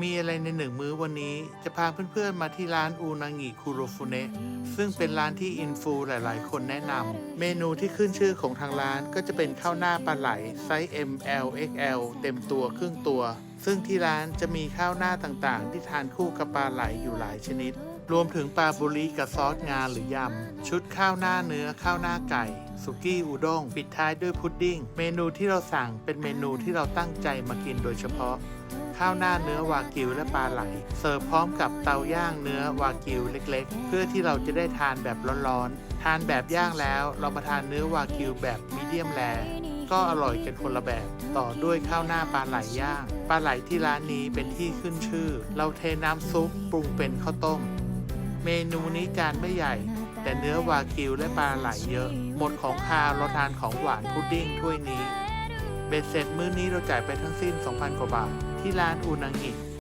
มีอะไรในหนึ่งมื้อวันนี้จะพาเพื่อนๆมาที่ร้านอูนางิคุโรฟุเนะซึ่งเป็นร้านที่อินฟูหลายๆ คนแนะนำเมนูที่ขึ้นชื่อของทางร้านก็จะเป็นข้าวหน้าปลาไหลไซส์ M L X L เต็มตัวครึ่งตัว ซึ่งที่ร้านจะมีข้าวหน้าต่างๆ ที่ทานคู่กับปลาไหลอยู่หลายชนิด รวมถึงปลาบุรีกับซอสงาหรือยำ ชุดข้าวหน้าเนื้อข้าวหน้าไก่ สุกี้อุด้ง ปิดท้ายด้วยพุดดิ้ง เมนูที่เราสั่งเป็นเมนูที่เราตั้งใจมากินโดยเฉพาะ ข้าวหน้าเนื้อวากิวและปลาไหล เสิร์ฟพร้อมกับเตาย่างเนื้อวากิวเล็กๆ เพื่อที่เราจะได้ทานแบบร้อนๆ ทานแบบย่างแล้ว เรามาทานเนื้อวากิวแบบมีเดียมแรก็อร่อยกันคนละแบบ ต่อด้วยข้าวหน้าปลาไหลย่าง ปลาไหลที่ร้านนี้เป็นที่ขึ้นชื่อ เราเทน้ำซุปปรุงเป็นข้าวต้ม เมนูนี้จานไม่ใหญ่ แต่เนื้อวากิวและปลาไหลเยอะ หมดของคาวเราทานของหวานพุดดิ้งถ้วยนี้ เบ็ดเสร็จมื้อนี้เราจ่ายไปทั้งสิ้น 2,000 กว่าบาท ที่ร้านอูนังิ